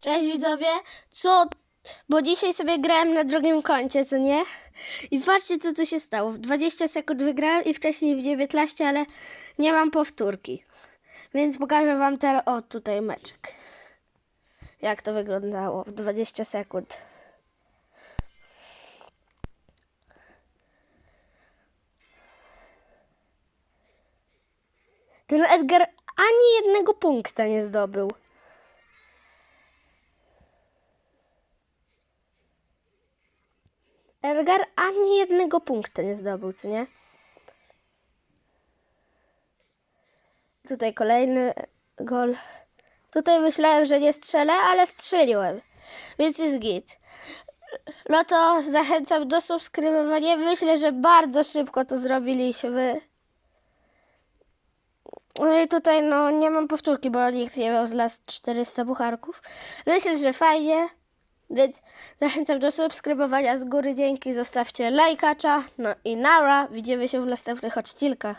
Cześć widzowie, co? Bo dzisiaj sobie grałem na drugim koncie, co nie? I patrzcie co tu się stało. W 20 sekund wygrałem i wcześniej w 19, ale nie mam powtórki. Więc pokażę wam teraz, o tutaj meczek. Jak to wyglądało w 20 sekund. Ten Edgar ani jednego punkta nie zdobył. Edgar ani jednego punktu nie zdobył, co nie? Tutaj kolejny gol. Tutaj myślałem, że nie strzelę, ale strzeliłem. Więc jest git. No to zachęcam do subskrybowania. Myślę, że bardzo szybko to zrobiliśmy. No i tutaj no nie mam powtórki, bo nikt nie miał z las 400 pucharków. Myślę, że fajnie. Więc zachęcam do subskrybowania z góry. Dzięki, zostawcie lajkacza. No i nara. Widzimy się w następnych odcinkach.